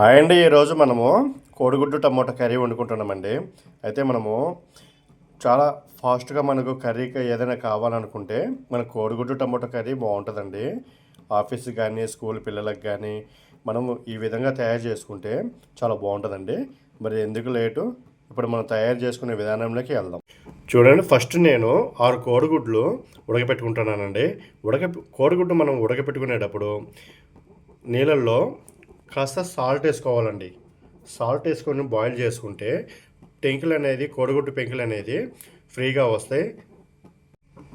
Hi అండి ఈరోజు మనము కోడిగుడ్డు టమోటా కర్రీ వండుకుంటున్నామండి. అయితే మనము చాలా ఫాస్ట్గా మనకు కర్రీకి ఏదైనా కావాలనుకుంటే మన కోడిగుడ్డు టమోటా కర్రీ బాగుంటుందండి. ఆఫీస్ కానీ స్కూల్ పిల్లలకు కానీ మనము ఈ విధంగా తయారు చేసుకుంటే చాలా బాగుంటుందండి. మరి ఎందుకు లేటు? ఇప్పుడు మనం తయారు చేసుకునే విధానంలోకి వెళ్దాం. చూడండి ఫస్ట్ నేను ఆరు కోడిగుడ్లు ఉడకపెట్టుకుంటున్నానండి ఉడక కోడిగుడ్డు మనం ఉడకపెట్టుకునేటప్పుడు నీళ్ళల్లో కాస్త సాల్ట్ వేసుకోవాలండి. సాల్ట్ వేసుకొని బాయిల్ చేసుకుంటే పెంకులు అనేది కోడిగుడ్డు పెంకులు అనేది ఫ్రీగా వస్తాయి.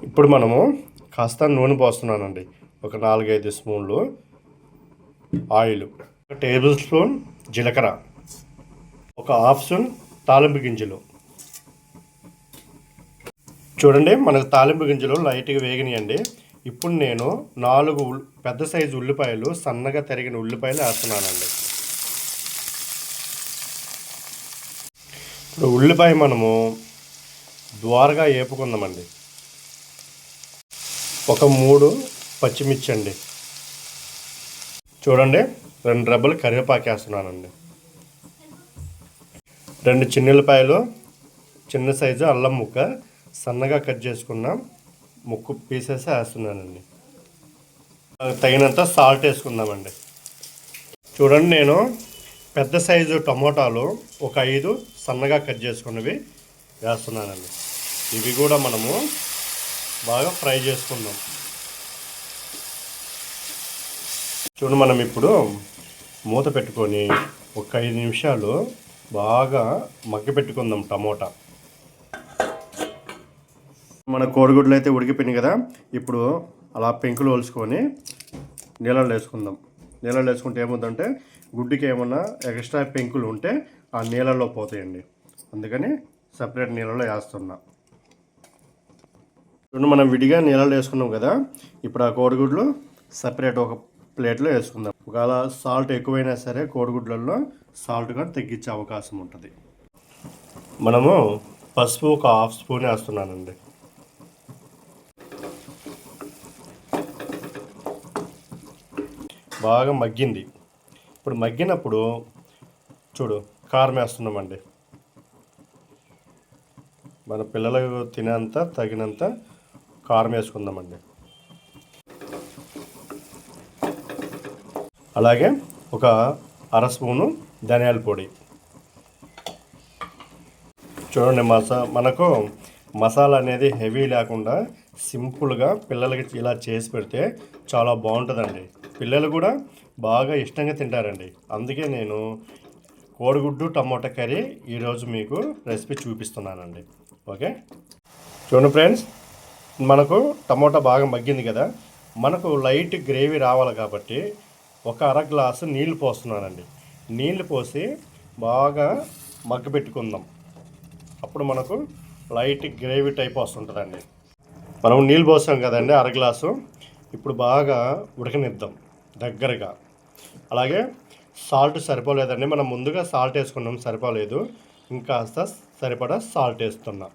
ఇప్పుడు మనము కాస్త నూనె పోస్తున్నానండి. ఒక నాలుగైదు స్పూన్లు ఆయిల్ ఒక టేబుల్ స్పూన్ జీలకర్ర ఒక హాఫ్ స్పూన్ తాలింపు గింజలు. చూడండి మనకు తాలింపు గింజలు లైట్గా వేగినాయండి. ఇప్పుడు నేను నాలుగు పెద్ద సైజు ఉల్లిపాయలు సన్నగా తరిగిన ఉల్లిపాయలు వేస్తున్నానండి. ఇప్పుడు ఉల్లిపాయ మనము ద్వారగా వేపుకుందామండి ఒక మూడు పచ్చిమిర్చి అండి. చూడండి రెండు రెబ్బలు కరివేపాకు వేస్తున్నానండి. రెండు చిన్నులపాయలు చిన్న సైజు అల్లం ముక్క సన్నగా కట్ చేసుకున్నాం. ముక్కు పీసెస్ వేస్తున్నానండి. తగినంత సాల్ట్ వేసుకుందామండి. చూడండి నేను పెద్ద సైజు టమోటాలు ఒక ఐదు సన్నగా కట్ చేసుకున్నవి వేస్తున్నానండి. ఇవి కూడా మనము బాగా ఫ్రై చేసుకుందాం. చూడండి మనం ఇప్పుడు మూత పెట్టుకొని ఒక ఐదు నిమిషాలు బాగా మగ్గ పెట్టుకుందాం టమోటా. మన కోడిగుడ్లు అయితే ఉడికిపోయినాయి కదా ఇప్పుడు అలా పెంకులు ఒలుచుకొని నీళ్ళలో వేసుకుందాం. నీళ్ళలో వేసుకుంటే ఏముందంటే గుడ్డుకి ఏమన్నా ఎక్స్ట్రా పెంకులు ఉంటే ఆ నీళ్ళలో పోతాయండి. అందుకని సపరేట్ నీళ్ళలో వేస్తున్నా. ఇప్పుడు మనం విడిగా నీళ్ళలో వేసుకున్నాం కదా ఇప్పుడు ఆ కోడిగుడ్లు సపరేట్ ఒక ప్లేట్లో వేసుకుందాం. ఒకవేళ సాల్ట్ ఎక్కువైనా సరే కోడిగుడ్లలో సాల్ట్ కూడా తగ్గించే అవకాశం ఉంటుంది. మనము పసుపు ఒక హాఫ్ స్పూన్ వేస్తున్నానండి. బాగా మగ్గింది. ఇప్పుడు మగ్గినప్పుడు చూడు కారం వేస్తున్నామండి. మన పిల్లలకు తినేంత తగినంత కారం వేసుకుందామండి. అలాగే ఒక అర స్పూను ధనియాల పొడి. చూడండి మసా మనకు మసాలా అనేది హెవీ లేకుండా సింపుల్గా పిల్లలకి ఇలా చేసి పెడితే చాలా బాగుంటుందండి. పిల్లలు కూడా బాగా ఇష్టంగా తింటారండి. అందుకే నేను కోడిగుడ్డు టమోటా కర్రీ ఈరోజు మీకు రెసిపీ చూపిస్తున్నానండి. ఓకే? చూడండి ఫ్రెండ్స్ మనకు టమోటా బాగా మగ్గింది కదా. మనకు లైట్ గ్రేవీ రావాలి కాబట్టి ఒక అర గ్లాసు నీళ్ళు పోస్తున్నానండి. నీళ్ళు పోసి బాగా మగ్గబెట్టుకుందాం అప్పుడు మనకు లైట్ గ్రేవీ టైప్ వస్తుంటుందండి. మనం నీళ్ళు పోసాం కదండి అర గ్లాసు. ఇప్పుడు బాగా ఉడకనిద్దాం. దగ్గరగా. అలాగే సాల్ట్ సరిపోలేదండి. మనం ముందుగా సాల్ట్ వేసుకున్నాం సరిపోలేదు. ఇంకాస్త సరిపడా సాల్ట్ వేస్తున్నా.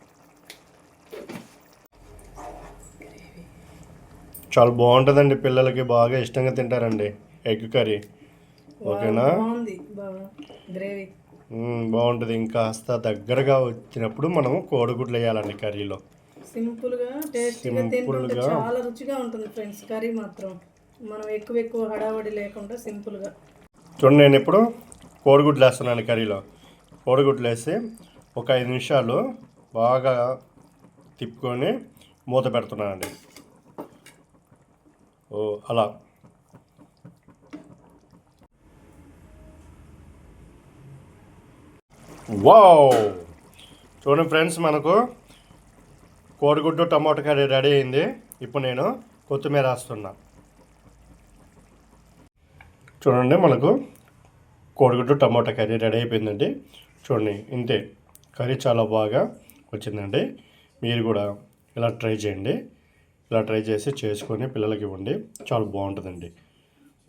చాలా బాగుంటుందండి పిల్లలకి బాగా ఇష్టంగా తింటారండి ఎగ్ కర్రీ. ఓకేనా? బాగుంటుంది. ఇంకాస్త దగ్గరగా వచ్చినప్పుడు మనము కోడిగుడ్లు వేయాలండి కర్రీలో. సింపుల్గా టేస్టీగా తింటుంటే సింపుల్గా. చాలా రుచిగా ఉంటుంది ఫ్రెండ్స్ కర్రీ మాత్రం. మనం ఎక్కువ ఎక్కువ హడావడి లేకుండా సింపుల్గా. చూడండి నేను ఇప్పుడు కోడిగుడ్లు వేస్తున్నాను కర్రీలో. కోడిగుడ్లు వేసి ఒక ఐదు నిమిషాలు బాగా తిప్పుకొని మూత పెడుతున్నానండి. ఓ అలా. వావ్! చూడండి ఫ్రెండ్స్ మనకు కోడిగుడ్డు టమాటో కర్రీ రెడీ అయింది. ఇప్పుడు నేను కొత్తిమీర వేస్తున్నా. చూడండి మనకు కోడిగుడ్డు టమాటా కర్రీ రెడీ అయిపోయిందండి. చూడండి ఇంతే. కర్రీ చాలా బాగా వచ్చిందండి. మీరు కూడా ఇలా ట్రై చేయండి. ఇలా ట్రై చేసి చేసుకొని పిల్లలకి ఇవ్వండి. చాలా బాగుంటుందండి.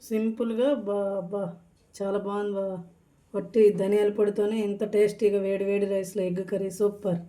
సింపుల్గా బా బా చాలా బాగుంది బా. వట్టి ధనియాల పొడితోనే ఇంత టేస్టీగా వేడి వేడి రైస్లో ఎగ్ కర్రీ సూపర్.